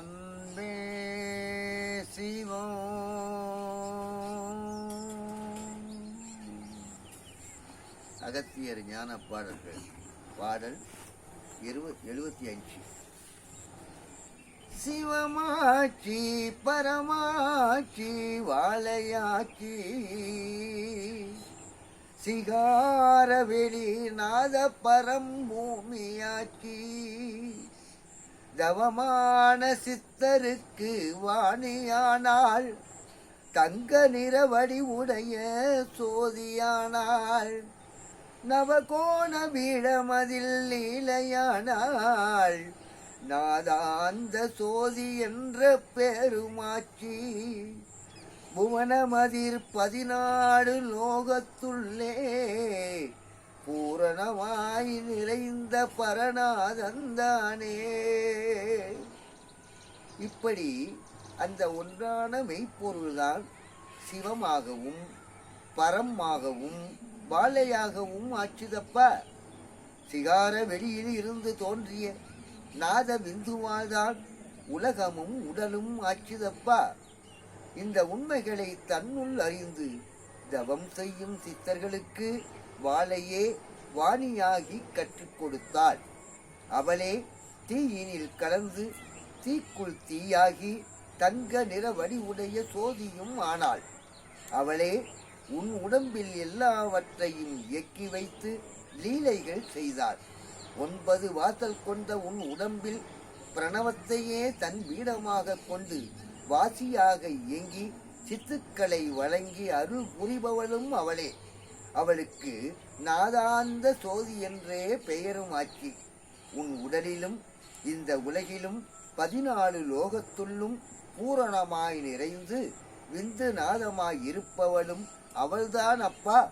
அன்பே சிவம் அகத்தியர் ஞான பாடல்கள் பாடல் இருபது எழுபத்தி அஞ்சு சிவமாட்சி பரமாட்சி வாழையாட்சி. சிகாரவெளி நாத பரம் பூமியாட்சி தவமான சித்தருக்கு வாணியானாள் தங்க நிறவடி உடைய சோதியானாள் நவகோண வீழமதில் லீலையானாள் நாதாந்த சோதி என்ற பெருமாச்சி புவனமதிர் பதினாடு லோகத்துள்ளே பூரணமாய் நிறைந்த பரநாதந்தானே இப்படி அந்த ஒன்றான மெய்ப்பொருள்தான் சிவமாகவும் பரமாகவும் பாலையாகவும் ஆச்சுதப்பா. சிகார வெளியில் இருந்து தோன்றிய நாத பிந்துவால்தான் உலகமும் உடலும் ஆச்சுதப்பா. இந்த உண்மைகளை தன்னுள் அறிந்து தவம் செய்யும் சித்தர்களுக்கு வாளையே வாணியாகி கற்றுக் கொடுத்தாள். அவளே தீயினில் கலந்து தீக்குள் தீயாகி தங்க நிற வடிவுடைய சோதியும் ஆனாள். அவளே உன் உடம்பில் எல்லாவற்றையும் இயக்கி வைத்து லீலைகள் செய்தாள். ஒன்பது வாசல் கொண்ட உன் உடம்பில் பிரணவத்தையே தன் வீடமாக கொண்டு வாசியாக இயங்கி சித்துக்களை வழங்கி அருள் புரிபவளும் அவளே. அவளுக்கு நாதாந்த சோதி என்றே பெயரும் ஆக்கி உன் உடலிலும் இந்த உலகிலும் பதினாலு லோகத்துள்ளும் பூரணமாய் நிறைந்து விந்து நாதமாய் இருப்பவளும் அவள்தான் அப்பா.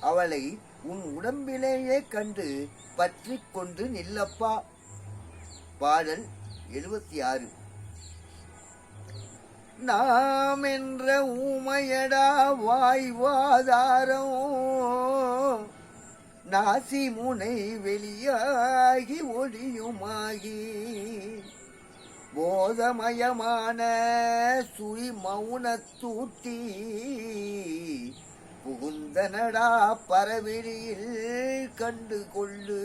அவளை உன் உடம்பிலேயே கண்டு பற்றி கொண்டு நில்லப்பா. பாடல் எழுபத்தி ஆறு. நாம் என்ற ஊமையடா வாய்வாதாரம். நாசி முனை வெளியாகி ஒளியுமாகி போதமயமான சுய் மௌனத்தூட்டி புகுந்தனடா பரவெளியில் கண்டு கொள்ளு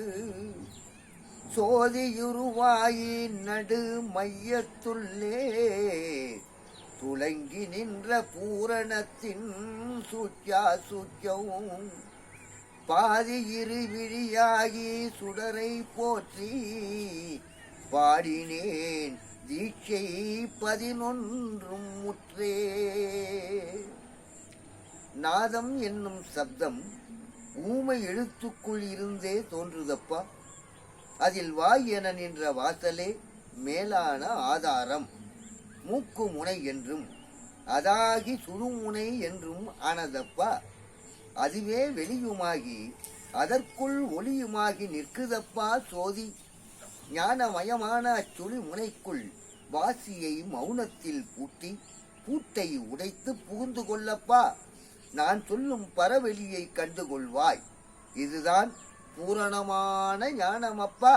சோதியுருவாயி நடு மையத்துள்ளே துளங்கி நின்ற பூரணத்தின் சூக்கியா சூக்கியவும் பாதி இரு விழியாகி சுடரை போற்றி பாடினேன் தீட்சை பதினொன்றும் முற்றே. நாதம் என்னும் சப்தம் ஊமை எழுத்துக்குள் இருந்தே தோன்றுதப்பா. அதில் வாய் என நின்ற வாசலே மேலான ஆதாரம். மூக்கு முனை என்றும் அதாகி சுருமுனை என்றும் ஆனதப்பா அதுவே வெளியுமாகி அதற்குள் ஒளியுமாகி நிற்குதப்பா சோதி ஞானமயமான அச்சுளி முனைக்குள் வாசியை மௌனத்தில் பூட்டி பூட்டை உடைத்து புகுந்து கொள்ளப்பா நான் சொல்லும் பரவெளியை கண்டுகொள்வாய். இதுதான் பூரணமான ஞானமப்பா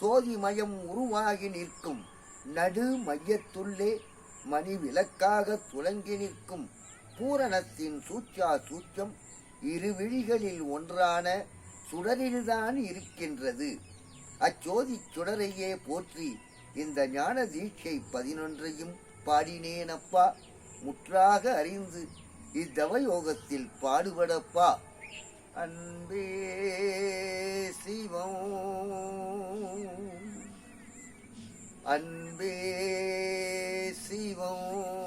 சோதிமயம் உருவாகி நிற்கும். நடு மையத்துள்ளே மணி விளக்காக துலங்கி நிற்கும் பூரணத்தின் சூச்சா சூச்சம் இரு விழிகளில் ஒன்றான சுடரில்தான் இருக்கின்றது. அச்சோதி சுடரையே போற்றி இந்த ஞான தீட்சை பதினொன்றையும் பாடினேனப்பா. முற்றாக அறிந்து இத்தவயோகத்தில் பாடுபடப்பா. அன்பே சிவம். அன்பே சிவம்.